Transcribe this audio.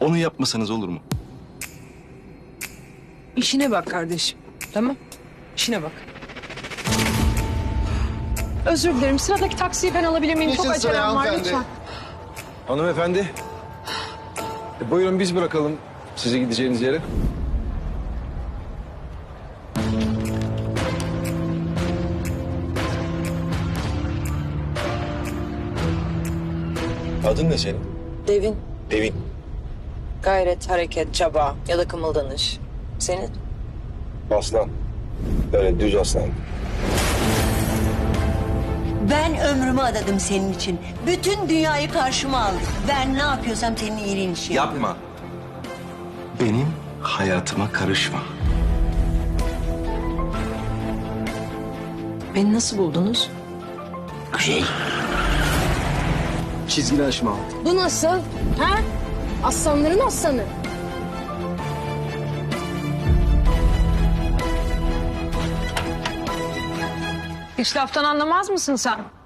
Onu yapmasanız olur mu? İşine bak kardeşim. Tamam. İşine bak. Özür dilerim. Sıradaki taksiyi ben alabilir miyim? Çok Geçin sıraya acelem var hanımefendi. lütfen. Hanımefendi. E, buyurun biz bırakalım sizi gideceğiniz yere. Adın ne senin? Devin, Devin. Gayret, hareket, çaba ya da kımıldanış. Senin? Aslan. Öyle düz aslan. Ben ömrümü adadım senin için. Bütün dünyayı karşıma aldım. Ben ne yapıyorsam senin iyiliğin için. Yapma. Benim hayatıma karışma. Beni nasıl buldunuz? Çizgini aşma. Bu nasıl? Ha? Aslanların aslanı. Hiç laftan anlamaz mısın sen?